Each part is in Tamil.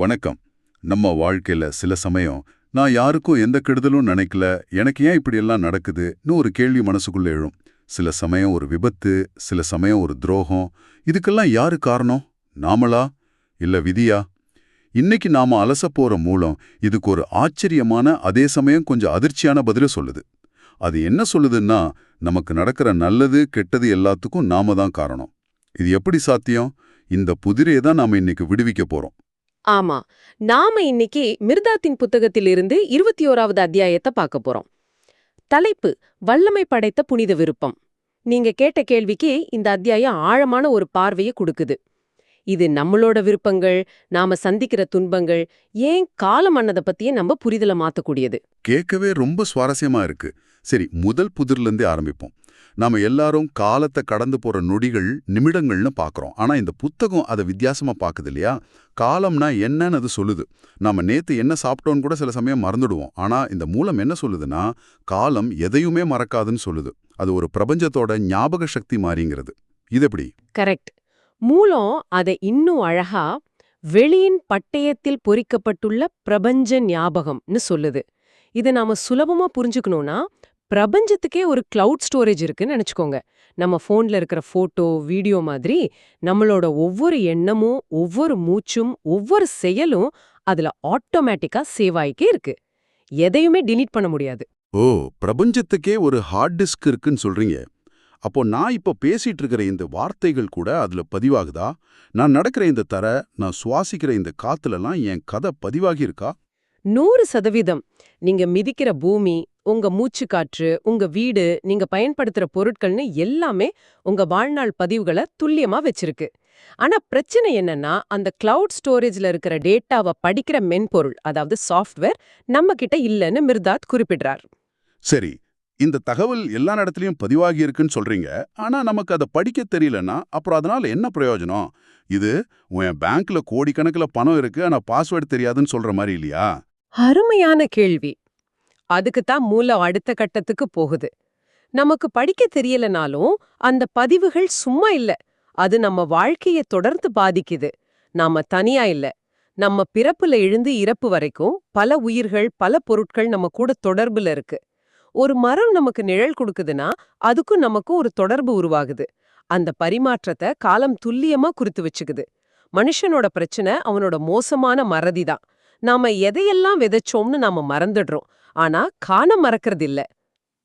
வணக்கம். நம்ம வாழ்க்கையில சில சமயம் நான் யாருக்கும் எந்த கெடுதலும் நினைக்கல எனக்கு ஏன் இப்படியெல்லாம் நடக்குதுன்னு ஒரு கேள்வி மனசுக்குள்ள எழும். சில சமயம் ஒரு விபத்து சில சமயம் ஒரு துரோகம் இதுக்கெல்லாம் யாரு காரணம்? நாமளா? இல்ல விதியா? இன்னைக்கு நாம அலச போற மூலம் இதுக்கு ஒரு ஆச்சரியமான அதே சமயம் கொஞ்சம் அதிர்ச்சியான பதில சொல்லுது. அது என்ன சொல்லுதுன்னா நமக்கு நடக்கிற நல்லது கெட்டது எல்லாத்துக்கும் நாம தான் காரணம். இது எப்படி சாத்தியம்? இந்த புதிரையை தான் நாம இன்னைக்கு விடுவிக்க போறோம். ஆமா. நாம இன்னைக்கு மிர்தாத்தின் புத்தகத்திலிருந்து இருபத்தி ஓராவது அத்தியாயத்தை பார்க்க போறோம். தலைப்பு வல்லமை படைத்த புனித விருப்பம். நீங்க கேட்ட கேள்விக்கு இந்த அத்தியாயம் ஆழமான ஒரு பார்வையை கொடுக்குது. இது நம்மளோட விருப்பங்கள் நாம சந்திக்கிற துன்பங்கள் ஏன் காலம் அன்னதை பத்தியே நம்ம புரிதலை மாத்தக்கூடியது. கேட்கவே ரொம்ப சுவாரஸ்யமா இருக்கு. சரி முதல் புதிர்லேருந்தே ஆரம்பிப்போம். நாம எல்லாரும் காலத்தை கடந்து போற நொடிகள் நிமிடங்கள்னு பார்க்குறோம் ஆனா இந்த புத்தகம் அதை வித்தியாசமா பார்க்குது இல்லையா? காலம்னா என்னன்னு அது சொல்லுது. நாம நேத்து என்ன சாப்பிட்டோன்னு கூட சில சமயம் மறந்துடுவோம். ஆனா இந்த மூலம் என்ன சொல்லுதுன்னா காலம் எதையுமே மறக்காதுன்னு சொல்லுது. அது ஒரு பிரபஞ்சத்தோட ஞாபக சக்தி மாறிங்கிறது. இது எப்படி? கரெக்ட். மூலம் அதை இன்னும் அழகா வெளியின் பட்டயத்தில் பொறிக்கப்பட்டுள்ள பிரபஞ்ச ஞாபகம்னு சொல்லுது. இதை நாம சுலபமா புரிஞ்சுக்கணும்னா பிரபஞ்சத்துக்கே ஒரு கிளவுட் ஸ்டோரேஜ் இருக்குன்னு நினைச்சுக்கோங்க. நம்ம ஃபோன்ல இருக்கிற ஃபோட்டோ வீடியோ மாதிரி நம்மளோட ஒவ்வொரு எண்ணமும் ஒவ்வொரு மூச்சும் ஒவ்வொரு செயலும் அதுல ஆட்டோமேட்டிக்கா சேவ் ஆகிக்கே இருக்கு. எதையுமே டிலீட் பண்ண முடியாது. ஓ பிரபஞ்சத்துக்கே ஒரு ஹார்ட் டிஸ்க் இருக்குன்னு சொல்றீங்க. அப்போ நான் இப்போ பேசிட்டு இருக்கிற இந்த வார்த்தைகள் கூட அதுல பதிவாகுதா? நான் நடக்கிற இந்த தர நான் சுவாசிக்கிற இந்த காத்துலலாம் என் கதை பதிவாகி இருக்கா? நூறு சதவீதம். நீங்க மிதிக்கிற பூமி உங்க மூச்சு காற்று உங்க வீடு நீங்க பயன்படுத்துற பொருட்கள்னு எல்லாமே உங்க வாழ்நாள் பதிவுகளை துல்லியமா வச்சிருக்கு. ஆனா பிரச்சனை என்னன்னா அந்த கிளவுட் ஸ்டோரேஜ்ல இருக்கிற டேட்டாவை படிக்கிற மென்பொருள் அதாவது சாஃப்ட்வேர் நம்ம கிட்ட இல்லைன்னு மிர்தாத் குறிப்பிடுறார். சரி இந்த தகவல் எல்லா இடத்துலயும் பதிவாகி இருக்குன்னு சொல்றீங்க ஆனா நமக்கு அதை படிக்க தெரியலன்னா அப்புறம் அதனால என்ன பிரயோஜனம்? இது உன் பேங்க்ல கோடிக்கணக்கில் பணம் இருக்கு ஆனா பாஸ்வேர்டு தெரியாதுன்னு சொல்ற மாதிரி இல்லையா? அருமையான கேள்வி. அதுக்கு தான் மூலம் அடுத்த கட்டத்துக்கு போகுது. நமக்கு படிக்க தெரியலனாலும் அந்த பதிவுகள் சும்மா இல்ல. அது நம்ம வாழ்க்கைய தொடர்ந்து பாதிக்குது. நாம தனியா இல்ல. நம்ம பிறப்புல எழுந்து இறப்பு வரைக்கும் பல உயிர்கள் பல பொருட்கள் நம்ம கூட தொடர்புல இருக்கு. ஒரு மரம் நமக்கு நிழல் கொடுக்குதுன்னா அதுக்கும் நமக்கும் ஒரு தொடர்பு உருவாகுது. அந்த பரிமாற்றத்தை காலம் துல்லியமா குறித்து வச்சுக்குது. மனுஷனோட பிரச்சனை அவனோட மோசமான மறதி தான். நாம எதையெல்லாம் விதைச்சோம்னு நாம மறந்துடுறோம். ஆனா காண மறக்கறது இல்ல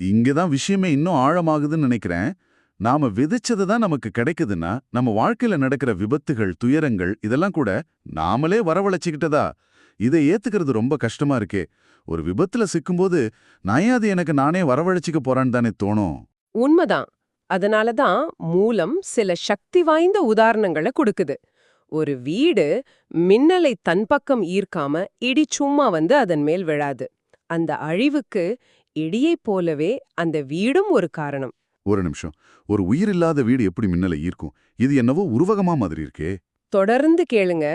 இங்கதான் விஷயமே இன்னும் ஆழமாகுதுன்னு நினைக்கிறேன். நாம விதைச்சது தான் நமக்கு கிடைக்குதுன்னா நம்ம வாழ்க்கையில நடக்கிற விபத்துகள் துயரங்கள் இதெல்லாம் கூட நாமளே வரவழைச்சுக்கிட்டதா? இதை ஏத்துக்கிறது ரொம்ப கஷ்டமா இருக்கே. ஒரு விபத்துல சிக்கும்போது அது எனக்கு நானே வரவழைச்சிக்க போறான்னு தானே தோணும்? உண்மைதான். அதனால தான் மூலம் சில சக்தி வாய்ந்த உதாரணங்களை கொடுக்குது. ஒரு வீடு மின்னலை தன் பக்கம் ஈர்க்காம இடி சும்மா வந்து அதன் மேல் விழாது. அந்த அழிவுக்கு இடியைப் போலவே அந்த வீடும் ஒரு காரணம். ஒரு நிமிஷம். ஒரு உயிர் இல்லாத வீடு எப்படி மின்னலை ஈர்க்கும்? இது என்னவோ உருவகமா மாதிரி இருக்கே. தொடர்ந்து கேளுங்க.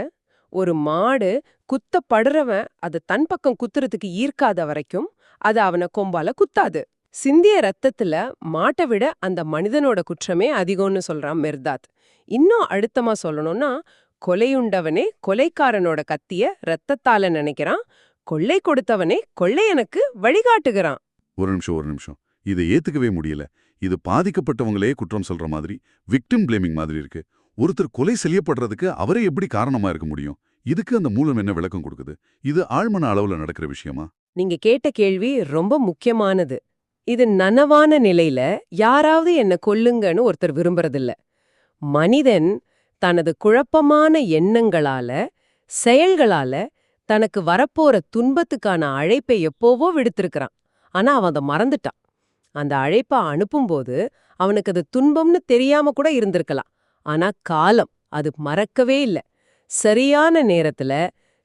ஒரு மாடு குத்த படுறவன் அது தன் பக்கம் குத்துறதுக்கு ஈர்க்காத வரைக்கும் அது அவனை கொம்பால குத்தாது. சிந்திய ரத்தத்துல மாட்டை விட அந்த மனிதனோட குற்றமே அதிகம்னு சொல்றான் மிர்தாத். இன்னும் அழுத்தமா சொல்லணும்னா கொலையுண்டவனே கொலைக்காரனோட கத்திய ரத்தத்தால நினைக்கிறான். கொள்ளை கொடுத்தவனே கொள்ளையனுக்கு வழிகாட்டுகிறான். ஒரு நிமிஷம் ஒரு நிமிஷம். இதை ஏத்துக்கவே முடியல. இது பாதிக்கப்பட்டவங்களே குற்றம் சொல்ற மாதிரி விக்டிம் பிளேமிங் மாதிரி இருக்கு. ஒருத்தர் கொலை செய்யப்படுறதுக்கு அவரே எப்படி காரணமா இருக்க முடியும்? இதுக்கு அந்த மூலம் என்ன விளக்கம் கொடுக்குது? இது ஆழ்மன அளவுல நடக்கிற விஷயமா? நீங்க கேட்ட கேள்வி ரொம்ப முக்கியமானது. இது நனவான நிலையில யாராவது என்ன கொல்லுங்கன்னு ஒருத்தர் விரும்புறதில்ல. மனிதன் தனது குழப்பமான எண்ணங்களால செயல்களால தனக்கு வரப்போற துன்பத்துக்கான அழைப்பை எப்போவோ விடுத்திருக்கிறான். ஆனா அவன் அதை மறந்துட்டான். அந்த அழைப்பை அனுப்பும்போது அவனுக்கு அது துன்பம்னு தெரியாம கூட இருந்திருக்கலாம். ஆனா காலம் அது மறக்கவே இல்ல. சரியான நேரத்துல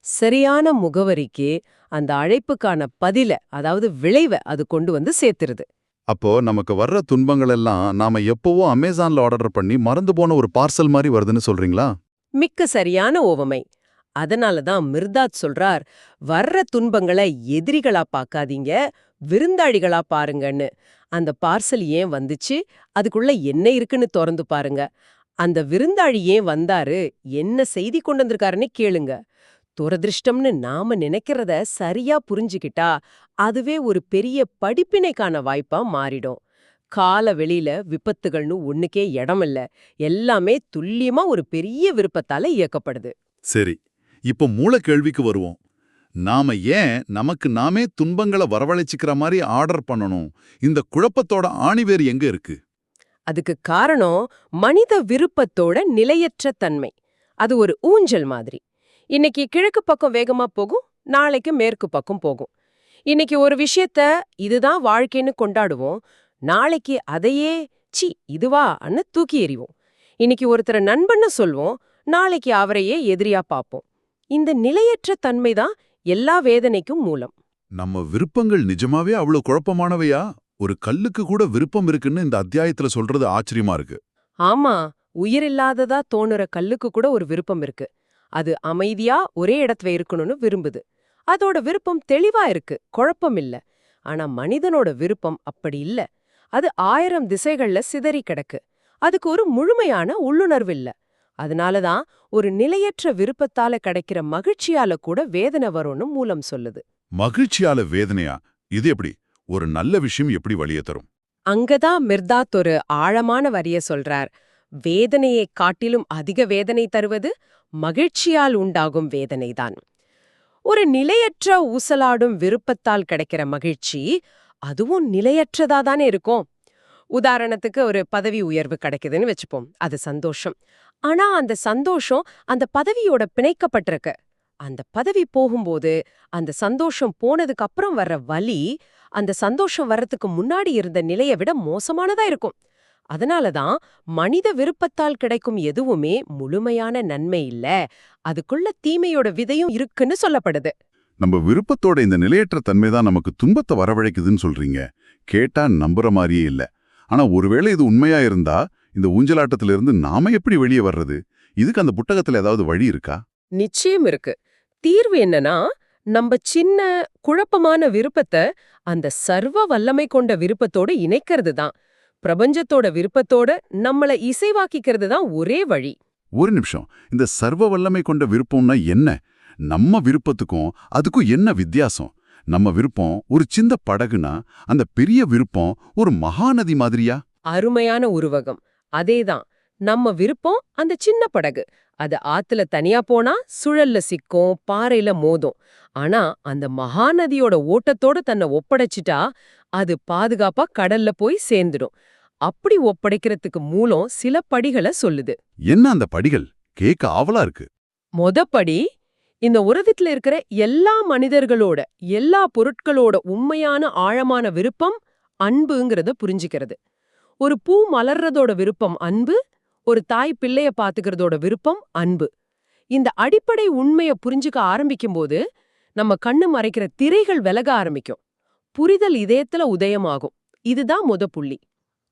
சரியான முகவரிக்கு அந்த அழைப்புக்கான பதில அதாவது விளைவை அது கொண்டு வந்து சேர்த்துருது. அப்போ நமக்கு வர்ற துன்பங்கள் எல்லாம் நாம எப்பவோ அமேசான்ல ஆர்டர் பண்ணி மறந்து போன ஒரு பார்சல் மாதிரி வருதுன்னு சொல்றீங்களா? மிக்க சரியான ஓவமை. அதனால தான் மிர்தாத் சொல்றார் வர்ற துன்பங்களை எதிரிகளா பார்க்காதீங்க விருந்தாளிகளா பாருங்கன்னு. அந்த பார்சல் ஏன் வந்துச்சு? அதுக்குள்ள என்ன இருக்குன்னு திறந்து பாருங்க. அந்த விருந்தாளி ஏன் வந்தாரு? என்ன செய்தி கொண்டு வந்திருக்காருன்னு கேளுங்க. துரதிருஷ்டம்னு நாம நினைக்கிறத சரியா புரிஞ்சுக்கிட்டா அதுவே ஒரு பெரிய படிப்பினைக்கான வாய்ப்பா மாறிடும். கால வெளியில விபத்துகள்னு ஒண்ணுக்கே இடம் இல்ல. எல்லாமே துல்லியமா ஒரு பெரிய விருப்பத்தால இயக்கப்படுது. சரி இப்போ மூல கேள்விக்கு வருவோம். நாம ஏன் நமக்கு நாமே துன்பங்களை வரவழைச்சிக்கிற மாதிரி ஆர்டர் பண்ணணும்? இந்த குழப்பத்தோட ஆணிவேர் எங்க இருக்கு? அதுக்கு காரணம் மனித விருப்பத்தோட நிலையற்ற தன்மை. அது ஒரு ஊஞ்சல் மாதிரி. இன்னைக்கு கிழக்கு பக்கம் வேகமா போகும் நாளைக்கு மேற்கு பக்கம் போகும். இன்னைக்கு ஒரு விஷயத்த இதுதான் வாழ்க்கைன்னு கொண்டாடுவோம் நாளைக்கு அதையே சி இதுவா அன்னு தூக்கி எறிவோம். இன்னைக்கு ஒருத்தரை நண்பன்னு சொல்வோம் நாளைக்கு அவரையே எதிரியா பார்ப்போம். இந்த நிலையற்ற தன்மை தான் எல்லா வேதனைக்கும் மூலம். நம்ம விருப்பங்கள் நிஜமாவே அவ்வளவு குழப்பமானவையா? ஒரு கல்லுக்கு கூட விருப்பம் இருக்குன்னு இந்த அத்தியாயத்துல சொல்றது ஆச்சரியமா இருக்கு. ஆமா உயிரில்லாததா தோணுற கல்லுக்கு கூட ஒரு விருப்பம் இருக்கு. அது அமைதியா ஒரே இடத்துல இருக்கணும்னு விரும்புது. அதோட விருப்பம் தெளிவா இருக்கு. குழப்பம் இல்ல. ஆனா மனிதனோட விருப்பம் அப்படி இல்ல. அது ஆயிரம் திசைகள்ல சிதறி கிடக்கு. அதுக்கு ஒரு முழுமையான உள்ளுணர்வு இல்ல. அதனாலதான் ஒரு நிலையற்ற விருப்பத்தால கிடைக்கிற மகிழ்ச்சியால கூட வேதனை வரும்னு மூலம் சொல்லுது. மகிழ்ச்சியால வேதனையா? இது எப்படி? ஒரு நல்ல விஷயம் எப்படி வழிய தரும்? அங்கதான் மிர்தாத் ஒரு ஆழமான வரிய சொல்றார். வேதனையை காட்டிலும் அதிக வேதனை தருவது மகிழ்ச்சியால் உண்டாகும் வேதனைதான். ஒரு நிலையற்ற ஊசலாடும் விருப்பத்தால் கிடைக்கிற மகிழ்ச்சி அதுவும் நிலையற்றதா தானே இருக்கும். உதாரணத்துக்கு ஒரு பதவி உயர்வு கிடைக்குதுன்னு வச்சுப்போம் அது சந்தோஷம். ஆனா அந்த சந்தோஷம் அந்த பதவியோட பிணைக்கப்பட்டிருக்கு. அந்த பதவி போகும்போது அந்த சந்தோஷம் போனதுக்கு அப்புறம் வர்ற வலி அந்த சந்தோஷம் வர்றதுக்கு முன்னாடி இருந்த நிலையை விட மோசமானதா இருக்கும். அதனாலதான் மனித விருப்பத்தால் கிடைக்கும் எதுவுமே முழுமையான நன்மை இல்ல. அதுக்குள்ள தீமையோட விதையும் இருக்குன்னு சொல்லப்படுது. நம்ம விருப்பத்தோட இந்த நிலையற்ற தன்மை தான் நமக்கு துன்பத்தை வரவழைக்குதுன்னு சொல்றீங்க. கேட்டா நம்புற மாதிரியே இல்ல. ஆனா ஒருவேளை இது உண்மையா இருந்தா இந்த ஊஞ்சலாட்டத்துல இருந்து நாம எப்படி வெளியே வர்றது? இதுக்கு அந்த புத்தகத்துல ஏதாவது வழி இருக்கா? நிச்சயம் இருக்கு. தீர்வு என்னன்னா நம்ம சின்ன குழப்பமான விருப்பத்தை அந்த சர்வ வல்லமை கொண்ட விருப்பத்தோட இணைக்கிறது தான். பிரபஞ்சத்தோட விருப்பத்தோட நம்மள இசைவாக்கிக்கிறது தான் ஒரே வழி. ஒரு நிமிஷம். இந்த சர்வ வல்லமை கொண்ட விருப்பம்னா என்ன? நம்ம விருப்பத்துக்கும் அதுக்கும் என்ன வித்தியாசம்? நம்ம விருப்பம் ஒரு சின்ன படகுனா அந்த பெரிய விருப்பம் ஒரு மகாநதி மாதிரியா? அருமையான உருவகம். அதேதான். நம்ம விருப்பம் அந்த சின்ன படகு. அது ஆத்துல தனியா போனா சுழல்ல சிக்கும் பாறையில மோதும். ஆனா அந்த மகாநதியோட ஓட்டத்தோட தன்னை ஒப்படைச்சிட்டா அது பாதுகாப்பா கடல்ல போய் சேர்ந்துடும். அப்படி ஒப்படைக்கிறதுக்கு மூலம் சில படிகளை சொல்லுது. என்ன அந்த படிகள்? கேட்க ஆவலா இருக்கு. மொதப்படி இந்த உலகத்துல இருக்கிற எல்லா மனிதர்களோட எல்லா பொருட்களோட உண்மையான ஆழமான விருப்பம் அன்புங்கிறத புரிஞ்சுக்கிறது. ஒரு பூ மலர்றதோட விருப்பம் அன்பு ஒரு தாய் பிள்ளைய பாத்துக்கிறதோட விருப்பம் அன்பு. இந்த அடிப்படை உண்மைய புரிஞ்சுக்க ஆரம்பிக்கும்போது நம்ம கண்ணு மறைக்கிற திரைகள் விலக ஆரம்பிக்கும். புரிதல் இதயத்துல உதயமாகும். இதுதான் முத புள்ளி.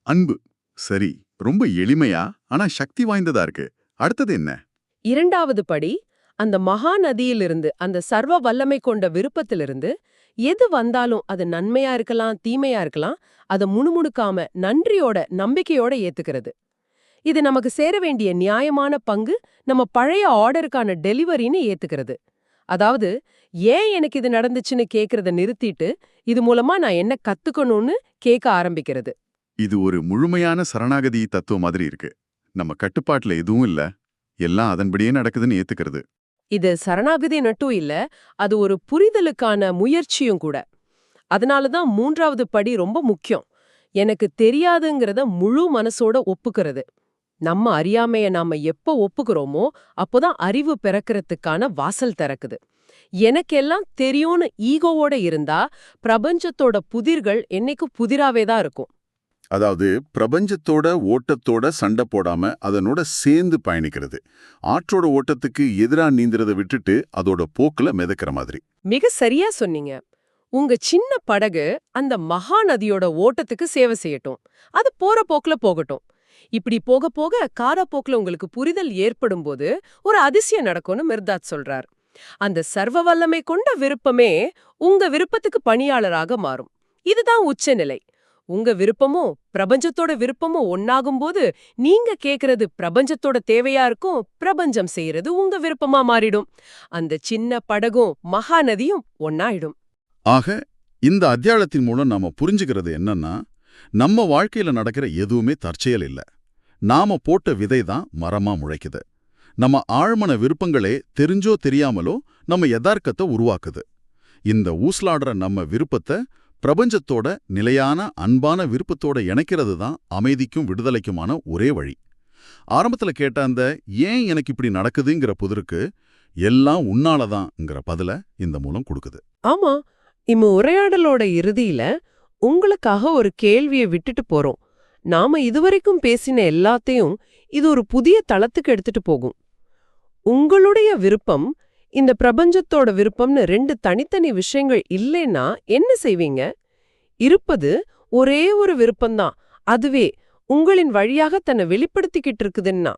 அன்பு. சரி ரொம்ப எளிமையா ஆனா சக்தி வாய்ந்ததா இருக்கு. அடுத்தது என்ன? இரண்டாவது படி அந்த மகா நதியிலிருந்து அந்த சர்வ வல்லமை கொண்ட விருப்பத்திலிருந்து எது வந்தாலும் அது நன்மையா இருக்கலாம் தீமையா இருக்கலாம் அதை முணுமுணுக்காம நன்றியோட நம்பிக்கையோட ஏத்துக்கிறது. இது நமக்கு சேர வேண்டிய நியாயமான பங்கு நம்ம பழைய ஆர்டருக்கான டெலிவரின்னு ஏத்துக்கிறது. அதாவது ஏன் எனக்கு இது நடந்துச்சுன்னு கேக்குறத நிறுத்திட்டு இது மூலமா நான் என்ன கத்துக்கணும்னு கேட்க ஆரம்பிக்கிறது. இது ஒரு முழுமையான சரணாகதி தத்துவம் மாதிரி இருக்கு. நம்ம கட்டுப்பாட்டுல எதுவும் இல்ல. எல்லாம் அதன்படியே நடக்குதுன்னு ஏத்துக்கிறது. இது சரணாகதி நட்டும் இல்ல அது ஒரு புரிதலுக்கான முயற்சியும் கூட. அதனால தான் மூன்றாவது படி ரொம்ப முக்கியம். எனக்கு தெரியாதுங்கிறத முழு மனசோட ஒப்புக்கிறது. நம்ம அறியாமைய நாம எப்ப ஒப்புக்கிறோமோ அப்போதான் அறிவு பிறக்கிறதுக்கான வாசல் திறக்குது. எனக்கெல்லாம் தெரியும்னு ஈகோவோட இருந்தா பிரபஞ்சத்தோட புதிர்கள் என்னைக்கும் புதிராவே தான் இருக்கும். அதாவது பிரபஞ்சத்தோட ஓட்டத்தோட சண்டை போடாம அதனோட சேர்ந்து பயணிக்கிறது. ஆற்றோட ஓட்டத்துக்கு எதிரா நீந்துறத விட்டுட்டு அதோட போக்குல மிதக்கிற மாதிரி. மிக சரியா சொன்னீங்க. உங்க சின்ன படகு அந்த மகா நதியோட ஓட்டத்துக்கு சேவை செய்யட்டும். அது போற போக்குல போகட்டும். இப்படி போக போக காரப்போக்குல உங்களுக்கு புரிதல் ஏற்படும் போது ஒரு அதிசயம் நடக்கும்னு மிர்தாத் சொல்றார். அந்த சர்வ வல்லமை கொண்ட விருப்பமே உங்க விருப்பத்துக்கு பணியாளராக மாறும். இதுதான் உச்சநிலை. உங்க விருப்பமும் பிரபஞ்சத்தோட விருப்பமும் ஒன்னாகும் போது நீங்க கேக்குறது பிரபஞ்சத்தோட தேவையா இருக்கும் பிரபஞ்சம் செய்யறது உங்க விருப்பமா மாறிடும். அந்த சின்ன படகும் மகாநதியும் ஒன்னாயிடும் ஆக இந்த அத்தியாளத்தின் மூலம் நாம புரிஞ்சுக்கிறது என்னன்னா நம்ம வாழ்க்கையில நடக்கிற எதுவுமே தற்செயல் இல்ல. நாம போட்ட விதை தான் மரமா முளைக்குது. நம்ம ஆழ்மன விருப்பங்களே தெரிஞ்சோ தெரியாமலோ நம்ம யதார்க்கத்தை உருவாக்குது. இந்த ஊசலாடுற நம்ம விருப்பத்தை பிரபஞ்சத்தோட நிலையான அன்பான விருப்பத்தோட இணைக்கிறது தான் அமைதிக்கும் விடுதலைக்குமான ஒரே வழி. ஆரம்பத்துல கேட்ட அந்த ஏன் எனக்கு இப்படி நடக்குதுங்கிற புதிருக்கு எல்லாம் உன்னாலதான்ங்கிற பதில இந்த மூலம் கொடுக்குது. ஆமா இம்ம உரையாடலோட இறுதியில உங்களுக்காக ஒரு கேள்வியை விட்டுட்டு போறோம். நாம இதுவரைக்கும் பேசின எல்லாத்தையும் இது ஒரு புதிய தளத்துக்கு எடுத்துட்டு போகும். உங்களுடைய விருப்பம் இந்த பிரபஞ்சத்தோட விருப்பம்னு ரெண்டு தனித்தனி விஷயங்கள் இல்லைன்னா என்ன செய்வீங்க? இருப்பது ஒரே ஒரு விருப்பம்தான். அதுவே உங்களின் வழியாக தன்னை வெளிப்படுத்திக்கிட்டு இருக்குதுன்னா.